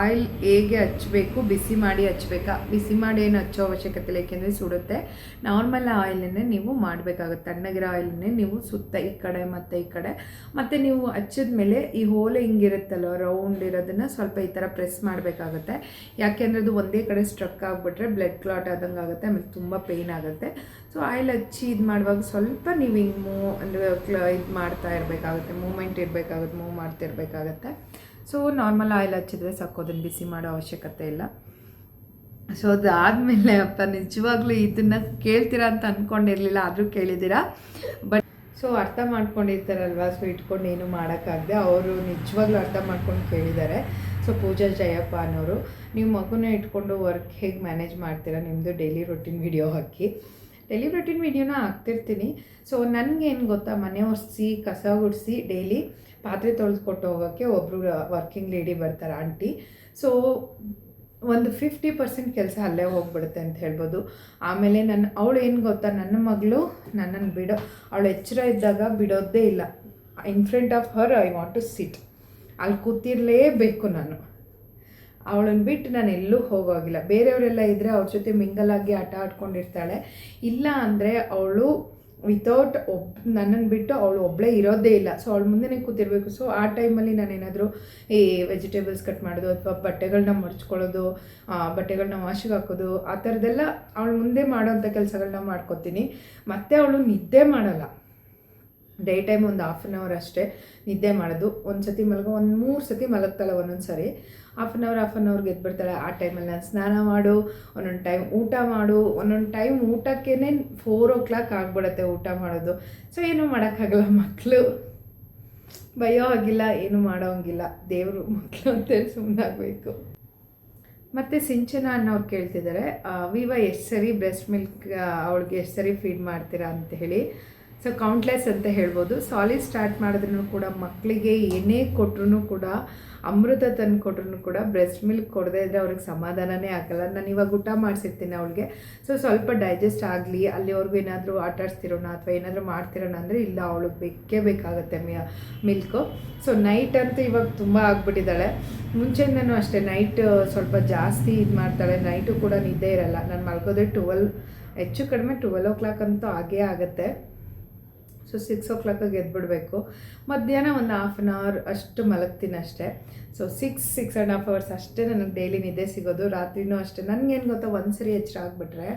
ಆಯಿಲ್ ಹೇಗೆ ಹಚ್ಚಬೇಕು, ಬಿಸಿ ಮಾಡಿ ಹಚ್ಬೇಕಾ ಬಿಸಿ ಮಾಡಿ ಏನು ಹಚ್ಚೋ ಅವಶ್ಯಕತೆ ಇಲ್ಲ, ಏಕೆಂದರೆ ಸುಡುತ್ತೆ. ನಾರ್ಮಲ್ ಆಯಿಲನ್ನೇ ನೀವು ಮಾಡಬೇಕಾಗುತ್ತೆ. ತಣ್ಣಗಿರೋ ಆಯಿಲನ್ನೇ ನೀವು ಸುತ್ತ ಈ ಕಡೆ ಮತ್ತು ಈ ಕಡೆ. ಮತ್ತು ನೀವು ಹಚ್ಚಿದ ಮೇಲೆ ಈ ಹೋಲೆ ಹಿಂಗಿರುತ್ತಲ್ಲ ರೌಂಡ್ ಇರೋದನ್ನು ಸ್ವಲ್ಪ ಈ ಥರ ಪ್ರೆಸ್ ಮಾಡಬೇಕಾಗುತ್ತೆ. ಯಾಕೆಂದರೆ ಅದು ಒಂದೇ ಕಡೆ ಸ್ಟ್ರಕ್ ಆಗಿಬಿಟ್ರೆ ಬ್ಲಡ್ ಕ್ಲಾಟ್ ಆದಂಗೆ ಆಗುತ್ತೆ, ಆಮೇಲೆ ತುಂಬ ಪೇಯ್ನ್ ಆಗುತ್ತೆ. ಸೊ ಆಯಿಲ್ ಹಚ್ಚಿ ಇದು ಮಾಡುವಾಗ ಸ್ವಲ್ಪ ನೀವು ಹಿಂಗೆ ಮೂವ್ ಅಂದರೆ ಇದು ಮಾಡ್ತಾ ಇರಬೇಕಾಗುತ್ತೆ ಮೂಮೆಂಟ್ ಇರಬೇಕಾಗುತ್ತೆ ಮೂವ್ ಮಾಡ್ತಾ ಇರಬೇಕಾಗತ್ತೆ ಸೊ ನಾರ್ಮಲ್ ಆಯಿಲ್ ಹಚ್ಚಿದ್ರೆ ಸಾಕು, ಅದನ್ನು ಬಿಸಿ ಮಾಡೋ ಅವಶ್ಯಕತೆ ಇಲ್ಲ. ಸೊ ಅದಾದಮೇಲೆ ಅಪ್ಪ, ನಿಜವಾಗ್ಲೂ ಇದನ್ನು ಕೇಳ್ತೀರಾ ಅಂತ ಅಂದ್ಕೊಂಡಿರಲಿಲ್ಲ ಆದರೂ ಕೇಳಿದ್ದೀರಾ? ಬಟ್ ಸೊ ಅರ್ಥ ಮಾಡ್ಕೊಂಡಿರ್ತಾರಲ್ವ? ಸೊ ಇಟ್ಕೊಂಡು ಏನು ಮಾಡೋಕ್ಕಾಗದೆ ಅವರು ನಿಜವಾಗ್ಲೂ ಅರ್ಥ ಮಾಡ್ಕೊಂಡು ಕೇಳಿದ್ದಾರೆ. ಸೊ ಪೂಜಾ ಜಯಪ್ಪ ಅನ್ನೋರು, ನೀವು ಮಗುನ ಇಟ್ಕೊಂಡು ವರ್ಕ್ ಹೇಗೆ ಮ್ಯಾನೇಜ್ ಮಾಡ್ತೀರಾ? ನಿಮ್ಮದು ಡೈಲಿ ರೊಟೀನ್ ವಿಡಿಯೋ ಹಾಕಿ. ಡೈಲಿ ರೊಟೀನ್ ವಿಡಿಯೋನ ಹಾಕ್ತಿರ್ತೀನಿ. ಸೊ ನನಗೇನು ಗೊತ್ತಾ, ಮನೆ ಒರೆಸಿ, ಕಸ ಗುಡಿಸಿ ಡೈಲಿ ಪಾತ್ರೆ ತೊಳೆದುಕೊಟ್ಟು ಹೋಗೋಕ್ಕೆ ಒಬ್ಬರು ವರ್ಕಿಂಗ್ ಲೇಡಿ ಬರ್ತಾರೆ, ಆಂಟಿ. ಸೊ ಒಂದು ಫಿಫ್ಟಿ ಪರ್ಸೆಂಟ್ ಕೆಲಸ ಅಲ್ಲೇ ಹೋಗ್ಬಿಡುತ್ತೆ ಅಂತ ಹೇಳ್ಬೋದು. ಆಮೇಲೆ ನನ್ನ ಅವಳು ಏನು ಗೊತ್ತಾ, ನನ್ನ ಮಗಳು ನನ್ನನ್ನು ಬಿಡೋ, ಅವಳು ಎಚ್ಚರ ಇದ್ದಾಗ ಬಿಡೋದೇ ಇಲ್ಲ. In front of her I want to sit ಅಲ್ಲಿ ಕೂತಿರಲೇಬೇಕು ನಾನು. ಅವಳನ್ನು ಬಿಟ್ಟು ನಾನು ಎಲ್ಲೂ ಹೋಗೋಗಿಲ್ಲ. ಬೇರೆಯವರೆಲ್ಲ ಇದ್ದರೆ ಅವ್ರ ಜೊತೆ ಮಿಂಗಲಾಗಿ ಆಟ ಆಡ್ಕೊಂಡಿರ್ತಾಳೆ. ಇಲ್ಲ ಅಂದರೆ ಅವಳು ವಿತೌಟ್ ಒಬ್ ನನ್ನನ್ನು ಬಿಟ್ಟು ಅವಳು ಒಬ್ಬಳೇ ಇರೋದೇ ಇಲ್ಲ. ಸೊ ಅವಳು ಮುಂದೆನೇ ಕೂತಿರ್ಬೇಕು. ಸೊ ಆ ಟೈಮಲ್ಲಿ ನಾನೇನಾದರೂ ಈ ವೆಜಿಟೇಬಲ್ಸ್ ಕಟ್ ಮಾಡೋದು ಅಥವಾ ಬಟ್ಟೆಗಳನ್ನ ಮಡ್ಚ್ಕೊಳ್ಳೋದು ಬಟ್ಟೆಗಳನ್ನ ವಾಶಿಗೆ ಹಾಕೋದು, ಆ ಥರದ್ದೆಲ್ಲ ಅವಳು ಮುಂದೆ ಮಾಡೋವಂಥ ಕೆಲಸಗಳನ್ನ ಮಾಡ್ಕೊತೀನಿ. ಮತ್ತು ಅವಳು ನಿದ್ದೆ ಮಾಡಲ್ಲ. ಡೇ ಟೈಮ್ ಒಂದು ಹಾಫ್ ಆನ್ ಅವರ್ ಅಷ್ಟೇ ನಿದ್ದೆ ಮಾಡೋದು. ಒಂದು ಸತಿ ಮಲಗೋ, ಒಂದು ಮೂರು ಸತಿ ಮಲಗ್ತಾಳೆ ಒಂದೊಂದು ಸರಿ half an hour half an ಅವ್ರಿಗೆ ಎದ್ಬಿಡ್ತಾಳೆ ಆ ಟೈಮಲ್ಲಿ ನಾನು ಸ್ನಾನ ಮಾಡು, ಒಂದೊಂದು ಟೈಮ್ ಊಟ ಮಾಡು. ಒಂದೊಂದು ಟೈಮ್ ಊಟಕ್ಕೇ ಫೋರ್ ಓ ಕ್ಲಾಕ್ ಆಗಿಬಿಡತ್ತೆ ಊಟ ಮಾಡೋದು. ಸೊ ಏನೂ ಮಾಡೋಕ್ಕಾಗಲ್ಲ ಮಕ್ಕಳು ಭಯೋ ಆಗಿಲ್ಲ, ಏನು ಮಾಡೋಂಗಿಲ್ಲ. ದೇವರು ಮಕ್ಕಳು ಅಂತೇಳಿ ಸುಮ್ಮನಾಗಬೇಕು ಮತ್ತು ಸಿಂಚನ ಅನ್ನೋರು ಕೇಳ್ತಿದ್ದಾರೆ ವಿವ ಎಷ್ಟು ಸರಿ ಬ್ರೆಸ್ಟ್ ಮಿಲ್ಕ್ ಅವಳಿಗೆ ಎಷ್ಟು ಸರಿ ಫೀಡ್ ಮಾಡ್ತೀರಾ? ಅಂತ ಹೇಳಿ. ಸೊ ಕೌಂಟ್ಲೆಸ್ ಅಂತ ಹೇಳ್ಬೋದು. ಸಾಲಿಡ್ ಸ್ಟಾರ್ಟ್ ಮಾಡಿದ್ರೂ ಕೂಡ ಮಕ್ಕಳಿಗೆ ಏನೇ ಕೊಟ್ರೂ ಕೂಡ, ಅಮೃತ ತಂದು ಕೊಟ್ರೂ ಕೂಡ ಬ್ರೆಸ್ಟ್ ಮಿಲ್ಕ್ ಕೊಡದೇ ಇದ್ದರೆ ಅವ್ರಿಗೆ ಸಮಾಧಾನನೇ ಆಗಲ್ಲ. ನಾನು ಇವಾಗ ಊಟ ಮಾಡಿಸಿರ್ತೀನಿ ಅವಳಿಗೆ. ಸೊ ಸ್ವಲ್ಪ ಡೈಜೆಸ್ಟ್ ಆಗಲಿ, ಅಲ್ಲಿವರೆಗೂ ಏನಾದರೂ ಆಟ ಆಡಿಸ್ತಿರೋಣ ಅಥವಾ ಏನಾದರೂ ಮಾಡ್ತಿರೋಣ ಅಂದರೆ ಇಲ್ಲ, ಅವಳಿಗೆ ಬೇಕೇ ಬೇಕಾಗುತ್ತೆ ಮಿಲ್ಕು ಸೊ ನೈಟ್ ಅಂತೂ ಇವಾಗ ತುಂಬ ಆಗ್ಬಿಟ್ಟಿದ್ದಾಳೆ. ಮುಂಚೆಯಿಂದನೂ ಅಷ್ಟೇ ನೈಟ್ ಸ್ವಲ್ಪ ಜಾಸ್ತಿ ಇದು ಮಾಡ್ತಾಳೆ. ನೈಟು ಕೂಡ ನಿದ್ದೆ ಇರಲ್ಲ. ನಾನು ಮಲ್ಗೋದೆ ಟ್ವೆಲ್ ಹೆಚ್ಚು ಕಡಿಮೆ ಟ್ವೆಲ್ ಓ ಕ್ಲಾಕ್ ಅಂತೂ ಆಗೇ ಆಗುತ್ತೆ. ಸೊ ಸಿಕ್ಸ್ ಓ ಕ್ಲಾಕಿಗೆ ಎದ್ಬಿಡಬೇಕು. ಮಧ್ಯಾಹ್ನ ಒಂದು ಹಾಫ್ ಆನ್ ಅವರ್ ಅಷ್ಟು ಮಲಗ್ತೀನಿ ಅಷ್ಟೇ. So six six and half hours ಅಷ್ಟೇ ನನಗೆ ಡೈಲಿ ನಿದ್ದೆ ಸಿಗೋದು. ರಾತ್ರಿನೂ ಅಷ್ಟೇ. ನನಗೇನು ಗೊತ್ತಾ ಒಂದು ಸರಿ ಎಚ್ಚರ ಆಗಿಬಿಟ್ರೆ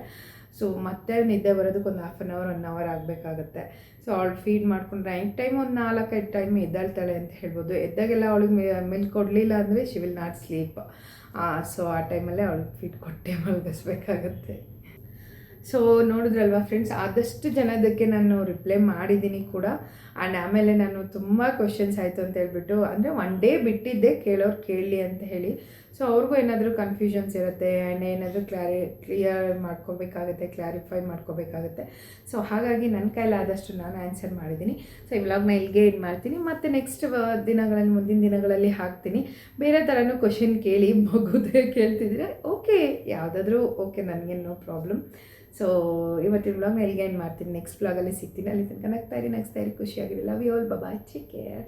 ಸೊ ಮತ್ತೆ ನಿದ್ದೆ ಬರೋದಕ್ಕೆ ಒಂದು half an hour one hour ಆಗಬೇಕಾಗುತ್ತೆ. So ಅವಳು ಫೀಡ್ ಮಾಡ್ಕೊಂಡ್ರೆ, ನೈಟ್ ಟೈಮ್ ಒಂದು ನಾಲ್ಕೈದು ಟೈಮ್ ಎದ್ದಾಳ್ತಾಳೆ ಅಂತ ಹೇಳ್ಬೋದು. ಎದ್ದಾಗೆಲ್ಲ ಅವಳಿಗೆ ಮಿಲ್ಕ್ ಕೊಡಲಿಲ್ಲ ಅಂದರೆ she will not sleep so ಆ ಟೈಮಲ್ಲೇ ಅವಳಿಗೆ ಫೀಡ್ ಕೊಟ್ಟೆ ಮಲಗಿಸ್ಬೇಕಾಗತ್ತೆ. ಸೊ ನೋಡಿದ್ರಲ್ವಾ ಫ್ರೆಂಡ್ಸ್ ಆದಷ್ಟು ಜನದಕ್ಕೆ ನಾನು ರಿಪ್ಲೈ ಮಾಡಿದ್ದೀನಿ ಕೂಡ. ಆ್ಯಂಡ್ ಆಮೇಲೆ ನಾನು ತುಂಬ ಕ್ವಶನ್ಸ್ ಆಯಿತು ಅಂತ ಹೇಳ್ಬಿಟ್ಟು, ಅಂದರೆ ಒನ್ ಡೇ ಬಿಟ್ಟಿದ್ದೆ ಕೇಳೋರು ಕೇಳಲಿ ಅಂತ ಹೇಳಿ. ಸೊ ಅವ್ರಿಗೂ ಏನಾದರೂ ಕನ್ಫ್ಯೂಷನ್ಸ್ ಇರುತ್ತೆ ಆ್ಯಂಡ್ ಏನಾದರೂ ಕ್ಲಾರಿ ಕ್ಲಿಯರ್ ಮಾಡ್ಕೋಬೇಕಾಗುತ್ತೆ ಕ್ಲಾರಿಫೈ ಮಾಡ್ಕೋಬೇಕಾಗುತ್ತೆ. ಸೊ ಹಾಗಾಗಿ ನನ್ನ ಕೈಲಾದಷ್ಟು ನಾನು ಆನ್ಸರ್ ಮಾಡಿದ್ದೀನಿ. ಸೊ ಈ ವ್ಲಾಗ್ನ ಇಲ್ಲಿಗೆ ಇದು ಮಾಡ್ತೀನಿ. ಮತ್ತು ನೆಕ್ಸ್ಟ್ ದಿನಗಳಲ್ಲಿ, ಮುಂದಿನ ದಿನಗಳಲ್ಲಿ ಹಾಕ್ತೀನಿ. ಬೇರೆ ಥರನೂ ಕ್ವಶನ್ ಕೇಳಿ, ಮಗುದೇ ಕೇಳ್ತಿದ್ರೆ ಓಕೆ ಯಾವುದಾದ್ರೂ ಓಕೆ ನನಗೇನು ನೋ ಪ್ರಾಬ್ಲಮ್ ಸೊ ಇವತ್ತಿನ ವ್ಲಾಗ್ನ ಎಲ್ಲಿಗೆ ಏನು ಮಾಡ್ತೀನಿ? ನೆಕ್ಸ್ಟ್ ವ್ಲಾಗಲ್ಲಿ ಸಿಗ್ತೀನಿ. ಅಲ್ಲಿ ತನಕ ನಗ್ತಾ ಇರಿ ನಗ್ತಾ ಇರಿ. ಖುಷಿಯಾಗಿರಿ ಲವ್ ಯು ಆಲ್ ಬಾಬಾ ಚಿ ಕೇರ್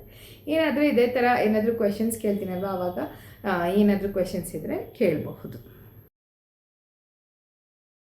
ಏನಾದರೂ ಇದೇ ಥರ ಏನಾದರೂ ಕ್ವೆಶನ್ಸ್ ಕೇಳ್ತೀನಲ್ವ ಆವಾಗ ಏನಾದರೂ ಕ್ವೆಶನ್ಸ್ ಇದ್ದರೆ ಕೇಳಬಹುದು.